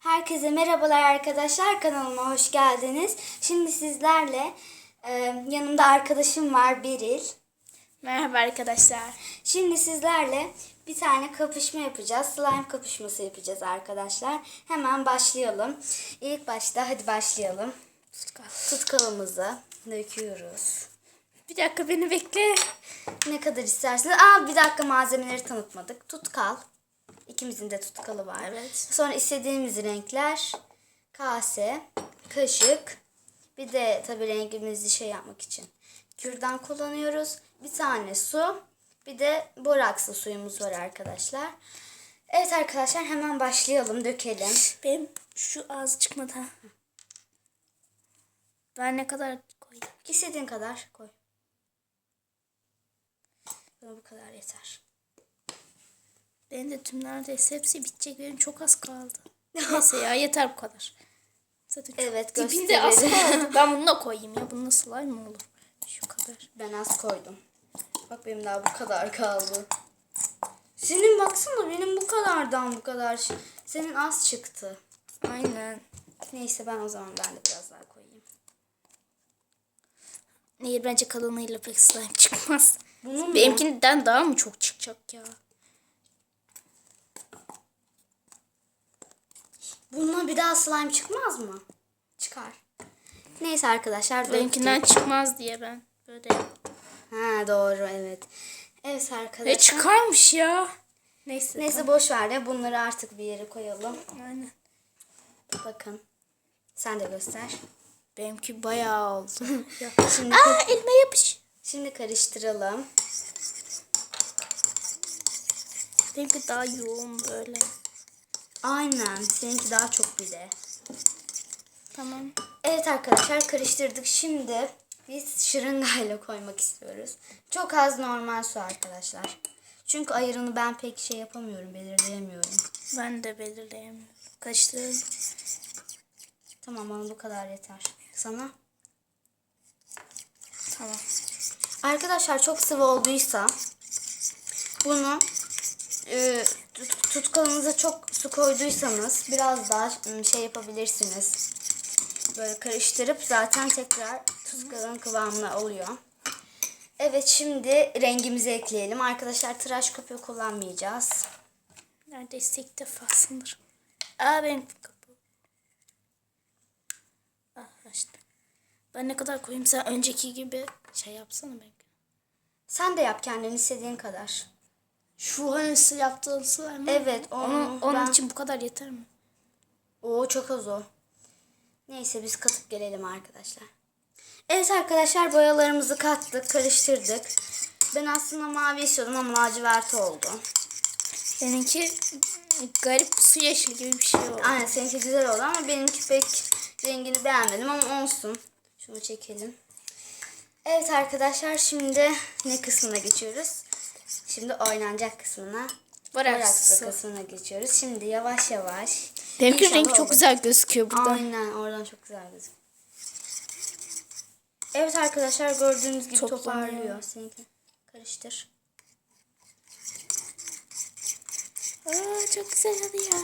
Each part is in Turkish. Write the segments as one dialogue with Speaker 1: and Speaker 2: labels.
Speaker 1: Herkese merhabalar arkadaşlar. Kanalıma hoş geldiniz. Şimdi sizlerle e, yanımda arkadaşım var Beril.
Speaker 2: Merhaba arkadaşlar.
Speaker 1: Şimdi sizlerle bir tane kapışma yapacağız. Slime kapışması yapacağız arkadaşlar. Hemen başlayalım. İlk başta hadi başlayalım.
Speaker 2: Tutkal.
Speaker 1: Tutkalımızı döküyoruz.
Speaker 2: Bir dakika beni bekle.
Speaker 1: Ne kadar isterseniz. Aa bir dakika malzemeleri tanıtmadık. Tutkal. İkimizin de tutkalı var.
Speaker 2: Evet.
Speaker 1: Sonra istediğimiz renkler. Kase, kaşık. Bir de tabii rengimizi şey yapmak için kürdan kullanıyoruz. Bir tane su. Bir de borakslı suyumuz var arkadaşlar. Evet arkadaşlar hemen başlayalım. Dökelim.
Speaker 2: Benim şu ağzı çıkmadı. ha. Ben ne kadar koydum?
Speaker 1: İstediğin kadar koy. Bana bu kadar yeter.
Speaker 2: Benim de tüm neredeyse hepsi bitecek. Benim çok az kaldı. Neyse ya yeter bu kadar. Zaten
Speaker 1: Evet,
Speaker 2: dibinde az kaldı. Ben bunu da koyayım ya. Bununla slime mı olur? Şu kadar.
Speaker 1: Ben az koydum. Bak benim daha bu kadar kaldı. Senin baksana benim bu kadardan bu kadar. Senin az çıktı.
Speaker 2: Aynen.
Speaker 1: Neyse ben o zaman ben de biraz daha koyayım.
Speaker 2: Nehir bence kalınlığıyla pek slime çıkmaz.
Speaker 1: Bunun mu?
Speaker 2: Benimkinden daha mı çok çıkacak ya?
Speaker 1: Bununla bir daha slime çıkmaz mı? Çıkar. Neyse arkadaşlar.
Speaker 2: Benimkinden çıkmaz diye ben böyle.
Speaker 1: Ha doğru evet. Evet arkadaşlar.
Speaker 2: Ve çıkarmış ya. Neyse.
Speaker 1: Neyse boş ver de bunları artık bir yere koyalım.
Speaker 2: tamam. Aynen.
Speaker 1: Bakın. Sen de göster.
Speaker 2: Benimki bayağı oldu.
Speaker 1: Şimdi,
Speaker 2: Aa elime yapış.
Speaker 1: şimdi karıştıralım.
Speaker 2: Benimki daha yoğun böyle.
Speaker 1: Aynen. Seninki daha çok de.
Speaker 2: Tamam.
Speaker 1: Evet arkadaşlar karıştırdık. Şimdi biz şırıngayla koymak istiyoruz. Çok az normal su arkadaşlar. Çünkü ayırını ben pek şey yapamıyorum, belirleyemiyorum.
Speaker 2: Ben de belirleyemiyorum. Karıştırıyorum.
Speaker 1: Tamam bana bu kadar yeter. Sana?
Speaker 2: Tamam.
Speaker 1: Arkadaşlar çok sıvı olduysa bunu e, tutkalınıza çok su koyduysanız biraz daha şey yapabilirsiniz. Böyle karıştırıp zaten tekrar tutkalın kıvamına oluyor. Evet şimdi rengimizi ekleyelim. Arkadaşlar tıraş köpüğü kullanmayacağız.
Speaker 2: Neredeyse ilk defa sanırım. Aa benim kapı. Ah işte. Ben ne kadar koyayım sen önceki gibi şey yapsana belki.
Speaker 1: Sen de yap kendin istediğin kadar.
Speaker 2: Şu hani sı- yaptığın var.
Speaker 1: Evet onu
Speaker 2: Onun,
Speaker 1: ben-
Speaker 2: için bu kadar yeter mi?
Speaker 1: Oo çok az o. Neyse biz katıp gelelim arkadaşlar. Evet arkadaşlar boyalarımızı kattık, karıştırdık. Ben aslında mavi istiyordum ama lacivert oldu.
Speaker 2: Benimki garip su yeşili gibi bir şey oldu.
Speaker 1: Aynen seninki güzel oldu ama benimki pek rengini beğenmedim ama olsun. Şunu çekelim. Evet arkadaşlar şimdi ne kısmına geçiyoruz? Şimdi oynanacak kısmına.
Speaker 2: Borakslı.
Speaker 1: Kısmına geçiyoruz. Şimdi yavaş yavaş. İnşallah
Speaker 2: rengi çok güzel gözüküyor burada.
Speaker 1: Aynen oradan çok güzel gözüküyor. Evet arkadaşlar gördüğünüz gibi
Speaker 2: Toplanıyor.
Speaker 1: toparlıyor. Seninki karıştır.
Speaker 2: Aa, çok güzel oldu ya.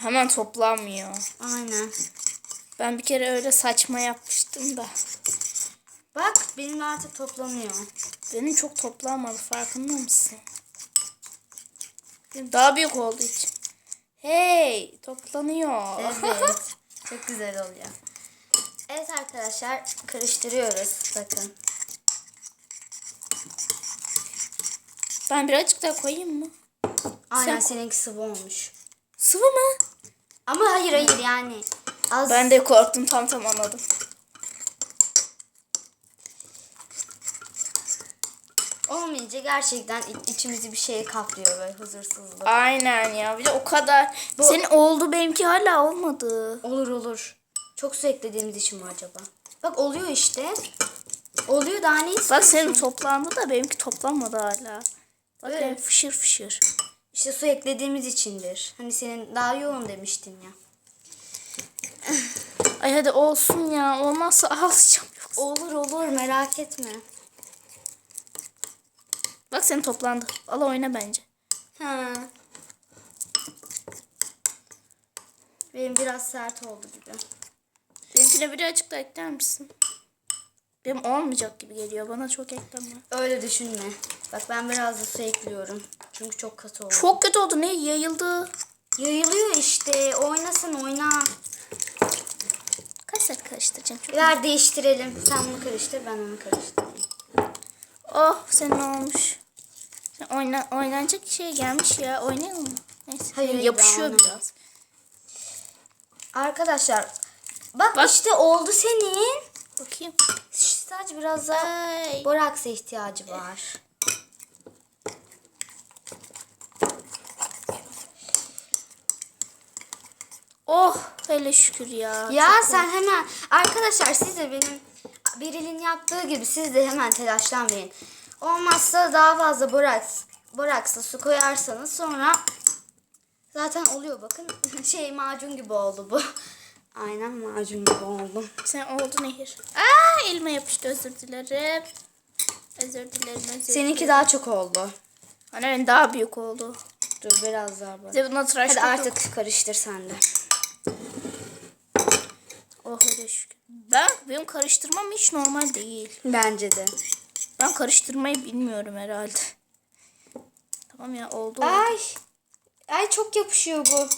Speaker 2: Hemen toplanmıyor.
Speaker 1: Aynen.
Speaker 2: Ben bir kere öyle saçma yapmıştım da.
Speaker 1: Bak benim artık toplanıyor.
Speaker 2: Benim çok toplanmadı farkında mısın? Benim daha büyük olduğu için. Hey toplanıyor.
Speaker 1: Evet. çok güzel oluyor. Evet arkadaşlar karıştırıyoruz. Bakın.
Speaker 2: Ben birazcık daha koyayım mı?
Speaker 1: Aynen
Speaker 2: Sen-
Speaker 1: seninki sıvı olmuş.
Speaker 2: Sıvı mı?
Speaker 1: Ama hayır hayır yani. Az
Speaker 2: Ben de korktum tam tam anladım.
Speaker 1: Olmayınca gerçekten iç- içimizi bir şeye kaplıyor böyle huzursuzluk.
Speaker 2: Aynen ya bir de o kadar. Senin oldu benimki hala olmadı.
Speaker 1: Olur olur. Çok su eklediğimiz için mi acaba? Bak oluyor işte. Oluyor daha ne
Speaker 2: Bak
Speaker 1: istiyorsun?
Speaker 2: senin toplandı da benimki toplanmadı hala. Bak benim fışır fışır.
Speaker 1: İşte su eklediğimiz içindir. Hani senin daha yoğun demiştin ya.
Speaker 2: Ay hadi olsun ya. Olmazsa ağlayacağım yoksa.
Speaker 1: Olur olur merak etme.
Speaker 2: Bak sen toplandı. Al oyna bence.
Speaker 1: Ha. Benim biraz sert oldu gibi.
Speaker 2: Benimkine biri açıkta ekler misin? Benim olmayacak gibi geliyor. Bana çok ekleme.
Speaker 1: Öyle düşünme. Bak ben biraz da su ekliyorum. Çünkü çok kötü oldu.
Speaker 2: Çok kötü oldu. Ne? Yayıldı.
Speaker 1: Yayılıyor işte. Oynasın oyna.
Speaker 2: Kaç saat karıştıracağım?
Speaker 1: Ver değiştirelim. Sen bunu karıştır ben onu karıştırayım.
Speaker 2: Oh senin olmuş. Sen oyna, oynanacak şey gelmiş ya. Oynayalım mı? Neyse.
Speaker 1: Hayır,
Speaker 2: yapışıyor biraz.
Speaker 1: Arkadaşlar bak,
Speaker 2: Bak.
Speaker 1: işte oldu senin.
Speaker 2: Bakayım.
Speaker 1: Sadece biraz daha
Speaker 2: Ay.
Speaker 1: boraksa ihtiyacı var.
Speaker 2: Oh hele şükür ya.
Speaker 1: Ya
Speaker 2: Çok
Speaker 1: sen hemen arkadaşlar siz de benim Beril'in yaptığı gibi siz de hemen telaşlanmayın. Olmazsa daha fazla boraks boraksla su koyarsanız sonra zaten oluyor bakın şey macun gibi oldu bu. Aynen macun gibi oldu.
Speaker 2: Sen oldu Nehir. Aa elime yapıştı özür dilerim. Özür dilerim özür
Speaker 1: Seninki
Speaker 2: dilerim.
Speaker 1: daha çok oldu.
Speaker 2: Anne benim daha büyük oldu.
Speaker 1: Dur biraz daha bak.
Speaker 2: Bir de buna tıraş
Speaker 1: Hadi
Speaker 2: köpüğü-
Speaker 1: artık karıştır sen de.
Speaker 2: Oh hele şükür. Ben, benim karıştırmam hiç normal değil.
Speaker 1: Bence de.
Speaker 2: Ben karıştırmayı bilmiyorum herhalde. Tamam ya oldu. oldu.
Speaker 1: Ay. Ay çok yapışıyor bu.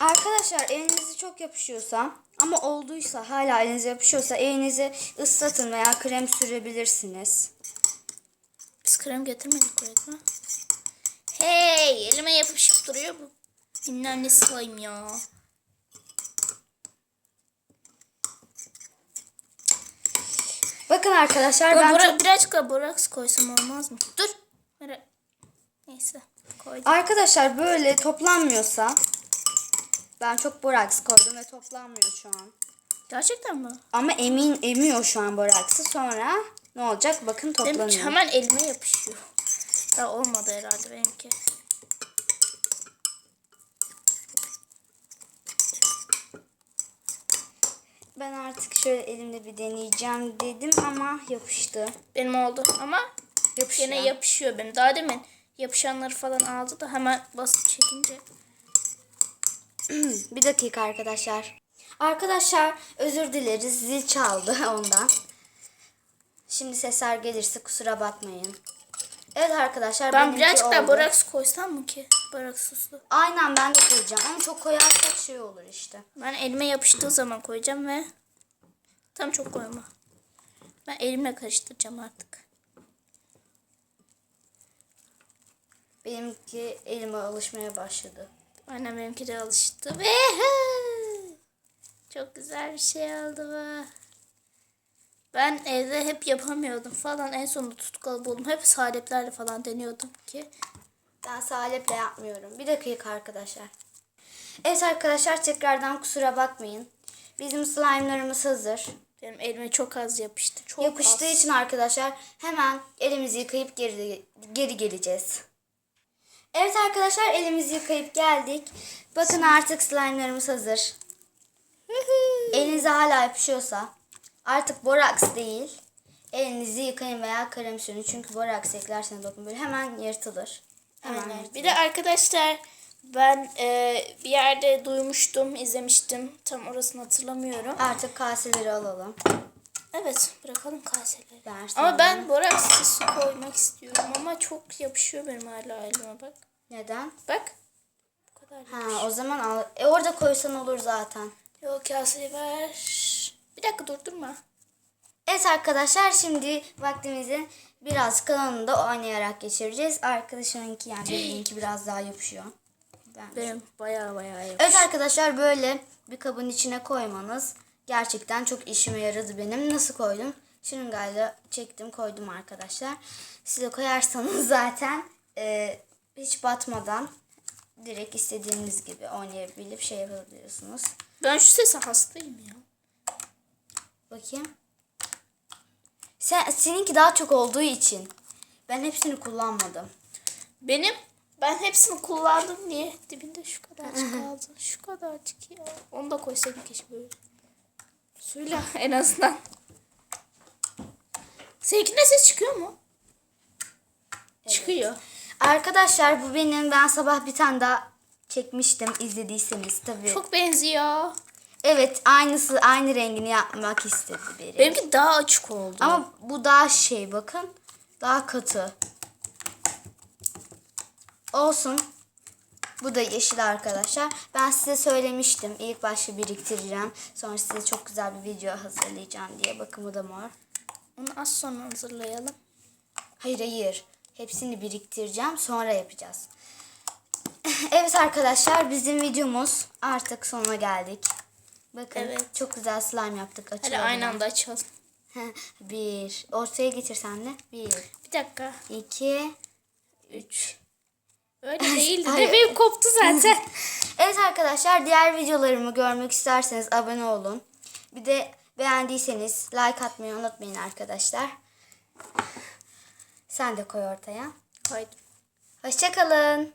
Speaker 1: Arkadaşlar elinizi çok yapışıyorsa ama olduysa hala elinize yapışıyorsa elinizi ıslatın veya krem sürebilirsiniz.
Speaker 2: Biz krem getirmedik mı? Hey elime yapışıp duruyor bu. Bilmem ne slime ya.
Speaker 1: Bakın arkadaşlar
Speaker 2: Ben bora,
Speaker 1: çok...
Speaker 2: birazcık da boraks koysam olmaz mı? Dur. Neyse koydum.
Speaker 1: Arkadaşlar böyle toplanmıyorsa ben çok boraks koydum ve toplanmıyor şu an.
Speaker 2: Gerçekten mi?
Speaker 1: Ama emin emiyor şu an boraksı. Sonra ne olacak? Bakın
Speaker 2: Benim
Speaker 1: toplanıyor.
Speaker 2: hemen elime yapışıyor. Daha olmadı herhalde benimki.
Speaker 1: Ben artık şöyle elimde bir deneyeceğim dedim ama yapıştı.
Speaker 2: Benim oldu ama
Speaker 1: Yapışıyor.
Speaker 2: Yine yapışıyor benim. Daha demin yapışanları falan aldı da hemen basıp çekince.
Speaker 1: Bir dakika arkadaşlar. Arkadaşlar özür dileriz. Zil çaldı ondan. Şimdi sesler gelirse kusura bakmayın. Evet arkadaşlar.
Speaker 2: Ben birazcık daha boraks koysam mı ki? Boraksızlı.
Speaker 1: Aynen ben de koyacağım ama çok koyarsak şey olur işte.
Speaker 2: Ben elime yapıştığı zaman koyacağım ve tam çok koyma. Ben elimle karıştıracağım artık.
Speaker 1: Benimki elime alışmaya başladı.
Speaker 2: Annem benimki de alıştı ve çok güzel bir şey oldu bu. Ben evde hep yapamıyordum falan. En sonunda tutkalı buldum. Hep saleplerle falan deniyordum ki.
Speaker 1: Ben saleple yapmıyorum. Bir dakika arkadaşlar. Evet arkadaşlar tekrardan kusura bakmayın. Bizim slime'larımız hazır.
Speaker 2: Benim elime çok az yapıştı. Çok
Speaker 1: Yapıştığı
Speaker 2: az.
Speaker 1: için arkadaşlar hemen elimizi yıkayıp geri, geri geleceğiz. Evet arkadaşlar elimizi yıkayıp geldik. Bakın artık slime'larımız hazır. Elinize hala yapışıyorsa artık boraks değil. Elinizi yıkayın veya krem sürün. Çünkü boraks eklerseniz bakın böyle hemen yırtılır.
Speaker 2: Aynen. Bir de arkadaşlar ben e, bir yerde duymuştum, izlemiştim. Tam orasını hatırlamıyorum.
Speaker 1: Artık kaseleri alalım.
Speaker 2: Evet, bırakalım kaseleri.
Speaker 1: Versin
Speaker 2: Ama ben boraksız su koymak istiyorum ama çok yapışıyor benim hala elime bak.
Speaker 1: Neden?
Speaker 2: Bak. Bu kadar.
Speaker 1: Ha o zaman al. E orada koysan olur zaten.
Speaker 2: Yok kaseyi ver. Bir dakika durdurma.
Speaker 1: Evet arkadaşlar şimdi vaktimizi biraz kalanında oynayarak geçireceğiz. Arkadaşımınki yani benimki biraz daha yapışıyor. Ben.
Speaker 2: Benim baya baya yapış.
Speaker 1: Evet arkadaşlar böyle bir kabın içine koymanız gerçekten çok işime yaradı benim. Nasıl koydum? Şırıngayla çektim koydum arkadaşlar. Siz de koyarsanız zaten e, hiç batmadan direkt istediğiniz gibi oynayabilip şey yapabiliyorsunuz.
Speaker 2: Ben şu sese hastayım ya.
Speaker 1: Bakayım. Sen, seninki daha çok olduğu için. Ben hepsini kullanmadım.
Speaker 2: Benim ben hepsini kullandım diye dibinde şu kadarcık kaldı. Şu kadarcık ya. Onu da koysaydım keşke böyle. Suyla en azından. Seninkinde ses çıkıyor mu? Çıkıyor.
Speaker 1: Arkadaşlar bu benim. Ben sabah bir tane daha çekmiştim izlediyseniz tabii.
Speaker 2: Çok benziyor.
Speaker 1: Evet aynısı aynı rengini yapmak istedi biri.
Speaker 2: Benimki daha açık oldu.
Speaker 1: Ama bu daha şey bakın. Daha katı. Olsun. Bu da yeşil arkadaşlar. Ben size söylemiştim. İlk başta biriktireceğim. Sonra size çok güzel bir video hazırlayacağım diye. Bakın bu da mor.
Speaker 2: Onu az sonra hazırlayalım.
Speaker 1: Hayır hayır. Hepsini biriktireceğim. Sonra yapacağız. evet arkadaşlar bizim videomuz artık sonuna geldik. Bakın
Speaker 2: Evet.
Speaker 1: çok güzel slime yaptık.
Speaker 2: Hadi
Speaker 1: Açıyorum
Speaker 2: aynı
Speaker 1: ben.
Speaker 2: anda açalım.
Speaker 1: Bir. Ortaya getir sen de. Bir.
Speaker 2: Bir dakika.
Speaker 1: iki, Üç.
Speaker 2: Öyle değildi benim koptu zaten.
Speaker 1: Evet arkadaşlar diğer videolarımı görmek isterseniz abone olun. Bir de beğendiyseniz like atmayı unutmayın arkadaşlar. Sen de koy ortaya.
Speaker 2: Haydi.
Speaker 1: Hoşçakalın.